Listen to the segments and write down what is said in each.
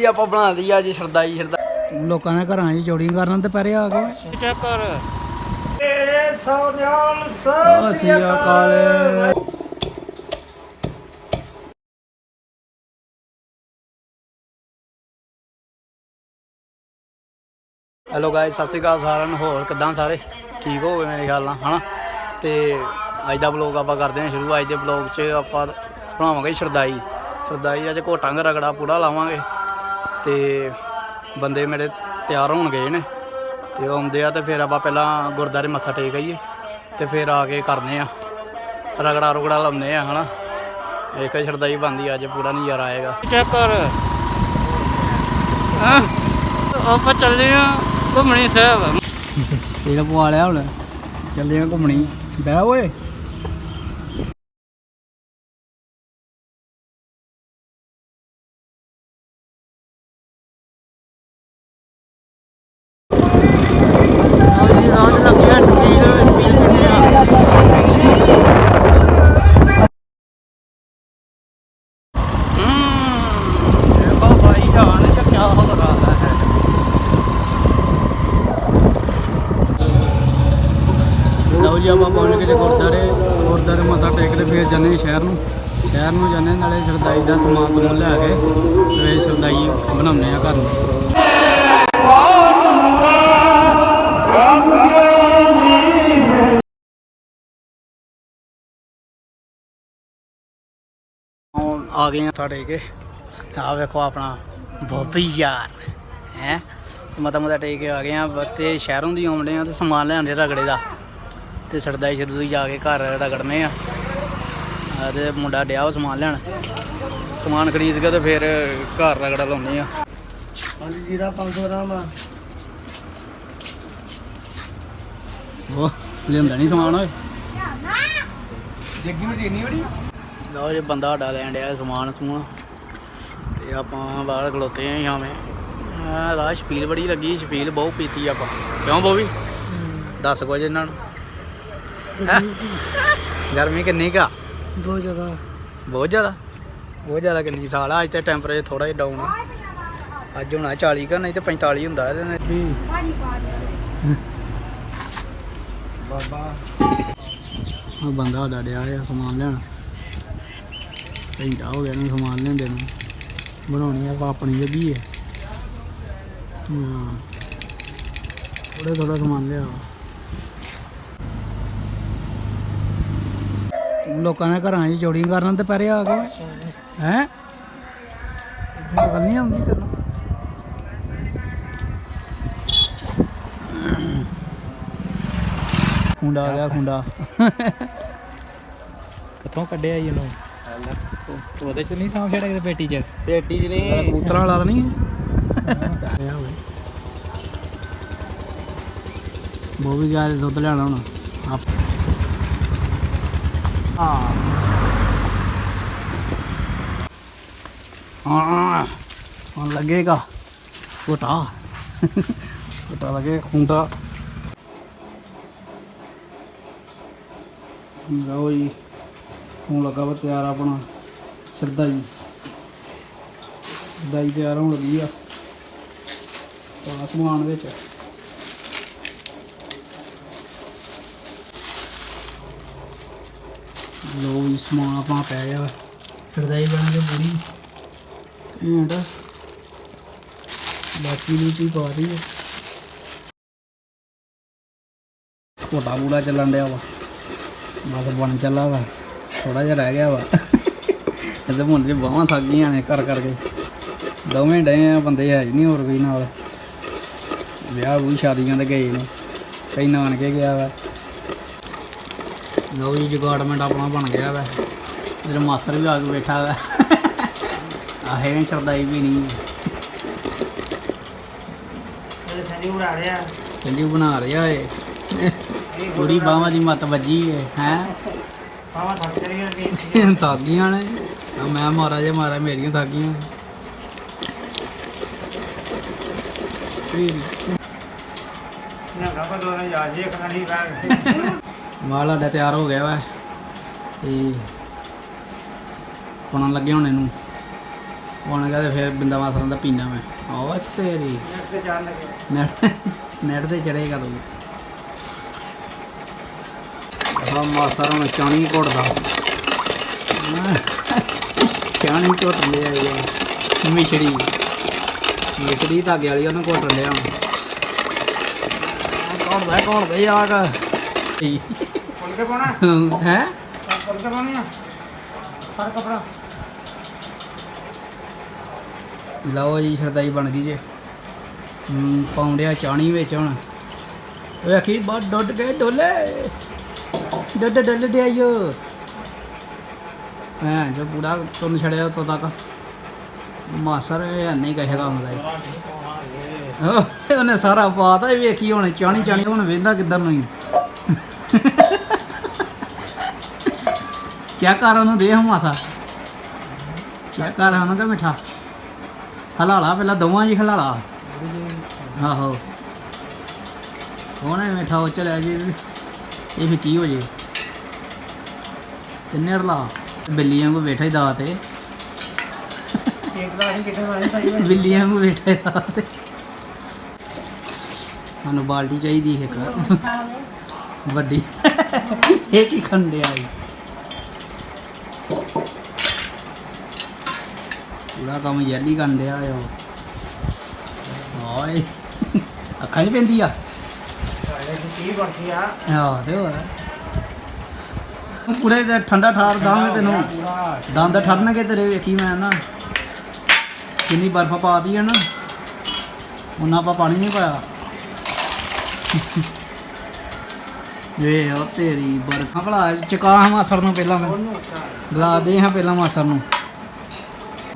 ਜੀ ਆਪਾਂ ਬਣਾ ਲਈ ਅੱਜ ਸ਼ਰਦਾਈ ਸ਼ਰਦਾ ਲੋਕਾਂ ਦੇ ਘਰਾਂ 'ਚ ਚੋਰੀਆਂ ਕਰਨ ਤੇ ਪੈਰੇ ਆ ਗਏ ਚੈੱਕ ਕਰ। ਏ ਸੋਨਿਆਲ ਅਸੀਂ ਅਕਾਲ। ਹੈਲੋ ਗਾਇਸ ਸਤਿ ਸ਼੍ਰੀ ਅਕਾਲ ਸਾਰਿਆਂ ਨੂੰ ਹੋਰ ਕਿੱਦਾਂ ਸਾਰੇ? ਠੀਕ ਹੋਵੇ ਮੇਰੇ ਖਿਆਲ ਨਾਲ ਹਨਾ? ਤੇ ਅੱਜ ਦਾ ਵਲੌਗ ਆਪਾਂ ਕਰਦੇ ਹਾਂ ਸ਼ੁਰੂ। ਅੱਜ ਦੇ ਵਲੌਗ 'ਚ ਆਪਾਂ ਬਣਾਵਾਂਗੇ ਸ਼ਰਦਾਈ। ਸ਼ਰਦਾਈ ਅੱਜ ਘੋਟਾਂਗੇ ਰਗੜਾ ਪੂੜਾ ਲਾਵਾਂਗੇ। ਤੇ ਬੰਦੇ ਮੇਰੇ ਤਿਆਰ ਹੋਣ ਗਏ ਨੇ ਤੇ ਉਹ ਆਉਂਦੇ ਆ ਤੇ ਫਿਰ ਆਪਾਂ ਪਹਿਲਾਂ ਗੁਰਦਾਰੇ ਮੱਥਾ ਟੇਕ ਆਈਏ ਤੇ ਫਿਰ ਆ ਕੇ ਕਰਨੇ ਆ ਰਗੜਾ ਰੁਗੜਾ ਲਾਉਂਦੇ ਆ ਹਨਾ। ਇੱਕ ਸ਼ਰਦਾਈ ਬੰਦੀ ਅੱਜ ਪੂਰਾ ਨਜ਼ਾਰਾ ਆਏਗਾ। ਚੈੱਕ ਕਰ। ਆਪਾਂ ਚੱਲੇ ਆ ਘੁੰਮਣੀ ਸਾਹਿਬ। ਤੇਰਾ ਪਵਾ ਲਿਆ ਹੁਣ। ਚੱਲੇ ਆ ਘੁੰਮਣੀ। ਬਹਿ ਓਏ ਰਾਤ ਲੱਗਿਆ ਸਪੀਡ ਸਪੀਡ ਕਿੰਨੀ ਆ ਹੂੰ ਇਹ ਬਾ ਭਾਈ ਜਾਨ ਚ ਕੀ ਹੋ ਰਹਾ ਹੈ ਲਓ ਜੀ ਆਪਾਂ ਗੁਰਦਾਰੇ ਗੁਰਦਾਰੇ ਮੱਥਾ ਟੇਕ ਕੇ ਫਿਰ ਜਾਂਦੇ ਸ਼ਹਿਰ ਨੂੰ। ਸ਼ਹਿਰ ਨੂੰ ਜਾਂਦੇ ਨਾਲੇ ਸ਼ਰਦਾਈ ਦਾ ਸਮਾਨ ਸਮੂਨ ਲੈ ਕੇ ਫਿਰ ਸ਼ਰਦਾਈ ਬਣਾਉਂਦੇ ਆ ਘਰ ਨੂੰ। ਆ ਗਏ ਆ ਤੁਹਾਡੇ ਕੇ। ਆ ਵੇਖੋ ਆਪਣਾ ਬੋਬੀ ਯਾਰ, ਹੈ? ਮਤਾ ਮਤਾ ਟੇਕ ਕੇ ਆ ਗਏ ਆ, ਤੇ ਸ਼ਹਿਰੋਂ ਦੀ ਆਉਂਦੇ ਆ ਤੇ ਸਮਾਨ ਲੈਣੇ ਰਗੜੇ ਦਾ। ਤੇ ਸੜਦਾਈ ਸ਼ਰਦੂਈ ਜਾ ਕੇ ਘਰ ਰਗੜਨੇ ਆ। ਤੇ ਮੁੰਡਾ ਡਿਆ ਉਹ ਸਮਾਨ ਲੈਣ। ਸਮਾਨ ਖਰੀਦ ਕੇ ਤੇ ਫਿਰ ਘਰ ਰਗੜਾ ਲਾਉਣੇ ਆ। ਹਾਂਜੀ ਜੀਰਾ 500 ਗ੍ਰਾਮ ਆ। ਉਹ ਲਿਆਂਦਾ ਨਹੀਂ ਸਮਾਨ ਓਏ। ਜੱਗੀ ਵੀ ਦੇਣੀ ਬੜੀ? ਲਓ ਜੇ ਬੰਦਾ ਸਾਡਾ ਲੈਣ ਡਿਆ ਸਮਾਨ ਸਮੂਨ। ਤੇ ਆਪਾਂ ਬਾਹਰ ਖਲੋਤੇ ਆਂ ਸ਼ਾਮੇ। ਆ ਰਾਹ ਛਪੀਲ ਬੜੀ ਲੱਗੀ ਛਪੀਲ ਬਹੁਤ ਪੀਤੀ ਆਪਾਂ। ਕਿਉਂ ਬੋਵੀ ਦੱਸ ਕੁਝ ਇਹਨਾਂ ਨੂੰ? ਗਰਮੀ ਕਿੰਨੀ ਕਾ ਬਹੁਤ ਜ਼ਿਆਦਾ। ਬਹੁਤ ਜ਼ਿਆਦਾ? ਬਹੁਤ ਜ਼ਿਆਦਾ ਕਿੰਨੀ ਸਾਲ ਆ? ਅੱਜ ਤੇ ਟੈਂਪਰੇਚਰ ਥੋੜਾ ਜਿਹਾ ਡਾਊਨ ਆ। ਅੱਜ ਹੋਣਾ 40 ਕਾ ਨਹੀਂ ਤੇ 45 ਹੁੰਦਾ ਇਹਦੇ ਨਾਲ। ਬਾਬਾ। ਆ ਬੰਦਾ ਸਾਡਾ ਡਿਆ ਆ ਸਮਾਨ ਲੈਣ। ਘੰਟਾ ਹੋ ਗਿਆ ਨੂੰ ਸਮਾਨ ਲੈਂਦੇ ਨੂੰ। ਬਣਾਉਣੀ ਆ ਆਪਾਂ ਆਪਣੀ ਜੱਗੀ ਹੈ ਹਾਂ। ਥੋੜਾ ਥੋੜਾ ਸਮਾਨ ਲਿਆ ਲੋਕਾਂ ਦੇ ਘਰਾਂ 'ਚ ਚੋਰੀਆਂ ਕਰਨ ਤੇ ਪੈਰੇ ਆ ਗਏ ਹੈ? ਗੱਲ ਨਹੀਂ ਆਉਂਦੀ ਤੈਨੂੰ। ਖੁੰਡਾ ਆ ਗਿਆ ਖੁੰਡਾ। ਕਿੱਥੋਂ ਕੱਢਿਆ ਜੀ ਇਹਨੂੰ? ਉਹਦੇ ਚ ਨਹੀਂ ਸਾਂ ਖੜਾ ਕਿਤੇ ਪੇਟੀ ਚ? ਪੇਟੀ ਚ ਇਹ ਕਬੂਤਰਾਂ ਵਾਲਾ ਤਾਂ ਨਹੀਂ। ਵੀ ਗਿਆ ਦੁੱਧ ਲੈਣਾ ਹੁਣ। ਆਪ ਹਾਂ। ਹੁਣ ਲੱਗੇਗਾ ਛੋਟਾ ਛੋਟਾ ਲੱਗੇ, ਖੁੰਡਾ। ਲਓ ਜੀ, ਹੁਣ ਲੱਗਾ ਵਾ ਤਿਆਰ ਆਪਣਾ ਸ਼ਰਦਾਈ। ਦਾਈ ਤਿਆਰ ਹੋਣ ਲੱਗੀ ਆ। ਪਾ ਸਮਾਨ ਵਿੱਚ। ਲੋ ਵੀ ਸਮਾਨ ਆਪਣਾ ਪੈ ਗਿਆ ਵਾ। ਸ਼ਰਦਾਈ ਬਣ ਕੇ ਪੂਰੀ। ਘੈਂਟ ਬਾਕੀ ਨੂੰ ਚੀ ਪਾ ਰਹੀ ਹੈ ਕੋਟਾ ਬੂੜਾ ਚੱਲਣ ਡਿਆ ਵਾ। ਬਸ ਬਣ ਚੱਲਾ ਵਾ। ਥੋੜਾ ਜਿਹਾ ਰਹਿ ਗਿਆ ਵਾ। ਇਹਦੇ ਮੁੰਡੇ ਚ ਬਾਹਾਂ ਥੱਕ ਗਈਆਂ ਨੇ ਕਰ ਕਰਕੇ। ਦੋਵੇਂ ਡੇ ਆ, ਬੰਦੇ ਹੈ ਹੀ ਨਹੀਂ ਹੋਰ ਕੋਈ ਨਾਲ। ਵਿਆਹ ਵੀ ਸ਼ਾਦੀਆਂ ਤੇ ਗਏ ਨੇ। ਕਈ ਨਾਨਕੇ ਗਿਆ ਵਾ। ਲਓ ਜੀ ਜਗਾਰਡਮੈਂਟ ਆਪਣਾ ਬਣ ਗਿਆ ਵਾ। ਮੇਰੇ ਮਾਸਟਰ ਵੀ ਆ ਕੇ ਬੈਠਾ ਵਾ। ਆਹੇ ਨੇ ਸ਼ਰਦਾਈ ਵੀ ਨਹੀਂ। ਇਹ ਰਿਹਾ। ਚੰਗੀ ਬਣਾ ਰਿਹਾ ਏ। ਪੂਰੀ ਬਾਹਾਂ ਦੀ ਮੱਤ ਵੱਜੀ ਏ ਹੈ? ਪਾਵਾ ਥੱਕ ਕਰੀਆਂ ਨੇ। ਥੱਕ ਗਈਆਂ ਨੇ ਮੈਂ ਮਾਰਾ ਜੇ ਮਾਰਾ ਮੇਰੀਆਂ ਥੱਕ ਗਈਆਂ ਨਾ ਗਾਪਾ ਦੋਨਾਂ ਯਾਦ ਜੇ ਖਾਣੀ ਬੈਗ ਮਾਲ ਸਾਡਾ ਤਿਆਰ ਹੋ ਗਿਆ ਵਾ ਤੇ ਪਾਉਣ ਲੱਗੇ ਹੁਣ ਇਹਨੂੰ। ਹੁਣ ਕਹਿੰਦੇ ਫਿਰ ਬਿੰਦਾ ਮਾਸਰਾਂ ਦਾ ਪੀਣਾ ਮੈਂ। ਓ ਤੇਰੀ ਨੈਟ ਤੇ ਜਾਣ ਲੱਗੇ। ਨੈਟ ਨੈਟ ਤੇ ਚੜੇਗਾ ਤੂੰ। ਆ ਮਾਸਰ ਹੁਣ ਚਾਣੀ ਘੁੱਟਦਾ। ਚਾਣੀ ਘੁੱਟ ਲਿਆ ਇਹ ਮਿਸ਼ੜੀ ਮਿਸ਼ੜੀ ਧਾਗੇ ਵਾਲੀ ਉਹਨੂੰ ਘੁੱਟ ਲਿਆ ਕੌਣ ਬੈ ਕੌਣ ਬਈ ਆਗ ਖੁੱਲ ਕੇ ਪਾਉਣਾ? ਹੈ? ਖੁੱਲ ਕੇ ਪਾਉਣੀ ਆ? ਫੜ ਕਪੜਾ। ਲਓ ਜੀ ਸ਼ਰਦਾਈ ਬਣ ਗਈ ਜੇ। ਹੂੰ ਪਾਉਂਦਿਆ ਚਾਣੀ ਵਿੱਚ ਹੁਣ। ਓਏ ਅਖੀਰ ਬਾਅਦ ਡੁੱਡ ਗਏ ਡੋਲੇ। ਡੁੱਡ ਡੁੱਡ ਦੇ ਆਇਓ ਹਾਂ ਜੋ ਬੁੜਾ ਤੁਰਨ ਛੜਿਆ ਤੋਂ ਤੱਕ। ਮਾਸਰ ਇਹ ਨਹੀਂ ਕਹੇ ਕੰਮ ਦਾ। ਇਹ। ਉਹਨੇ ਸਾਰਾ ਪਾਤਾ ਵੇਖੀ ਹੁਣ ਚਾਣੀ ਚਾਣੀ ਹੁਣ ਵੇਂਦਾ ਕਿੱਧਰ ਨੂੰ ਹੀ ਕਿਆ ਕਰ ਉਹਨੂੰ ਦੇ ਹਮ ਮਾਸਾ। ਕਿਆ ਕਰ ਉਹਨੂੰ ਕਿ ਮਿੱਠਾ। ਹਲਾਲਾ ਪਹਿਲਾਂ ਦੋਵਾਂ ਜੀ ਹਲਾਲਾ। ਆਹੋ। ਉਹਨੇ ਮਿੱਠਾ ਉਹ ਚਲਿਆ ਜੀ? ਇਹ ਵੀ ਕੀ ਹੋ ਜੇ? ਤਿੰਨੇ ਹਲਾ ਬਿੱਲੀਆਂ ਕੋ ਬੈਠਾ ਹੀ ਦਾ ਤੇ ਬਿੱਲੀਆਂ ਨੂੰ ਬੈਠਾ ਹੀ ਦਾ ਤੇ ਸਾਨੂੰ ਬਾਲਟੀ ਚਾਹੀਦੀ ਇੱਕ। ਵੱਡੀ। ਇਹ ਕੀ ਖੰਡਿਆ ਜੀ ਪੂਰਾ ਕੰਮ ਯੈਲੀ ਕੰਡਿਆ ਆ ਓਏ ਅੱਖਾਂ 'ਚ ਪੈਂਦੀ ਆ। ਸਾਡੇ ਕੀ ਬਣਦੀ ਆ? ਆਹ ਤੇ ਹੋਰ। ਪੂਰੇ ਤੇ ਠੰਡਾ ਠਾਰ ਦਾਂਗੇ ਤੈਨੂੰ। ਦੰਦ ਠਰਨਗੇ ਤੇਰੇ ਵੇਖੀ ਮੈਂ ਨਾ। ਕਿੰਨੀ ਬਰਫ਼ ਪਾਤੀ ਹੈ ਨਾ। ਉਹਨਾਂ ਆਪਾਂ ਪਾਣੀ ਨਹੀਂ ਪਾਇਆ। ਵੇ ਉਹ ਤੇਰੀ ਬਰਫ਼ ਭਲਾ ਚਕਾ ਮਾਸਰ ਨੂੰ ਪਹਿਲਾਂ ਮੈਂ। ਗਲਾ ਦੇ ਹਾਂ ਪਹਿਲਾਂ ਮਾਸਰ ਨੂੰ।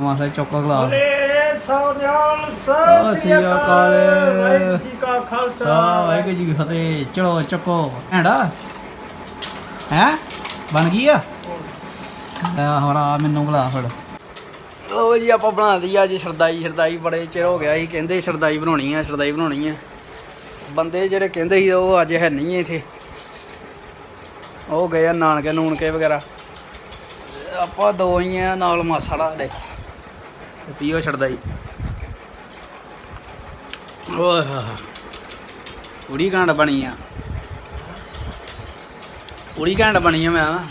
ਮਾਸਰ ਚੌਕਾ ਗਲਾ ਬੋਲੇ ਸੋਨਿਆਲ ਸਤਿ ਸ੍ਰੀ ਅਕਾਲ। ਵਾਹਿਗੁਰੂ ਜੀ ਕਾ ਖਾਲਸਾ। ਸਾ ਵਾਹਿਗੁਰੂ ਜੀ ਕੀ ਫਤਿਹ। ਚਲੋ ਚੱਕੋ। ਹੈਂਡਾ ਹੈ? ਬਣ ਗਈ ਆ? ਆ ਮੈਨੂੰ ਬੁਲਾ ਫੜ ਲੋ ਜੀ ਆਪਾਂ ਬਣਾ ਲਈ ਅੱਜ ਸ਼ਰਦਾਈ। ਸ਼ਰਦਾਈ ਬੜੇ ਚਿਰ ਹੋ ਗਿਆ ਸੀ ਕਹਿੰਦੇ ਸ਼ਰਦਾਈ ਬਣਾਉਣੀ ਆ ਸ਼ਰਦਾਈ ਬਣਾਉਣੀ ਆ। ਬੰਦੇ ਜਿਹੜੇ ਕਹਿੰਦੇ ਸੀ ਉਹ ਅੱਜ ਹੈ ਨਹੀਂ ਇੱਥੇ। ਉਹ ਗਏ ਆ ਨਾਨਕੇ ਨੂਨਕੇ ਵਗੈਰਾ। ਆਪਾਂ ਦੋ ਹੀ ਆ ਨਾਲ ਮਾਸਾੜਾ ਸਾਡੇ ਪੀਓ ਸ਼ਰਦਾਈ ਓਏ ਹਾ ਹਾ। ਪੂਰੀ ਘੰਟ ਬਣੀ ਆ। ਪੂਰੀ ਘੰਟ ਬਣੀ ਆ ਮੈਂ ਨਾ।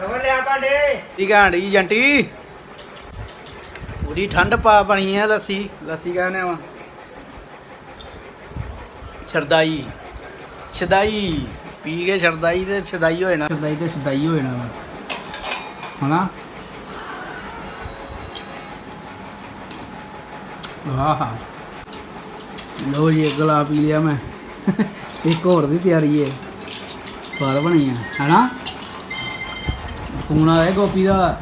ਖਬਰ ਲਿਆ ਪਾਡੇ ਕੀ ਘੰਟ ਜੀ ਜੰਟੀ। ਪੂਰੀ ਠੰਡ ਪਾ ਬਣੀ ਆ ਲੱਸੀ ਲੱਸੀ ਕਹਿੰਦੇ ਆ। ਸ਼ਰਦਾਈ ਸ਼ਦਾਈ ਪੀ ਕੇ ਸ਼ਰਦਾਈ ਤੇ ਸ਼ਦਾਈ ਹੋਏ ਨਾ ਸ਼ਰਦਾਈ ਤੇ ਸ਼ਦਾਈ ਹੋਏ ਨਾ ਹਨਾ? ਵਾਹ ਲੋ ਜੀ ਗਲਾ ਪੀ ਲਿਆ ਮੈਂ। ਇੱਕ ਹੋਰ ਦੀ ਤਿਆਰੀ ਹੈ ਸਵਾਦ ਬਣੀ ਆ, ਹੈਨਾ? ਫੋਨ ਆਇਆ ਗੋਪੀ ਦਾ।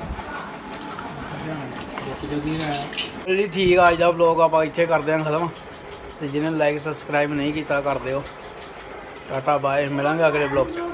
ਜੀ, ਠੀਕ ਆ, ਅੱਜ ਦਾ ਵਲੌਗ ਆਪਾਂ ਇੱਥੇ ਕਰਦੇ ਹਾਂ ਖਤਮ। ਤੇ ਜਿਹਨੇ ਲਾਈਕ ਸਬਸਕ੍ਰਾਈਬ ਨਹੀਂ ਕੀਤਾ, ਕਰ ਦਿਓ। ਟਾਟਾ ਬਾਏ ਮਿਲਾਂਗੇ ਅਗਲੇ ਵਲੌਗ 'ਚ।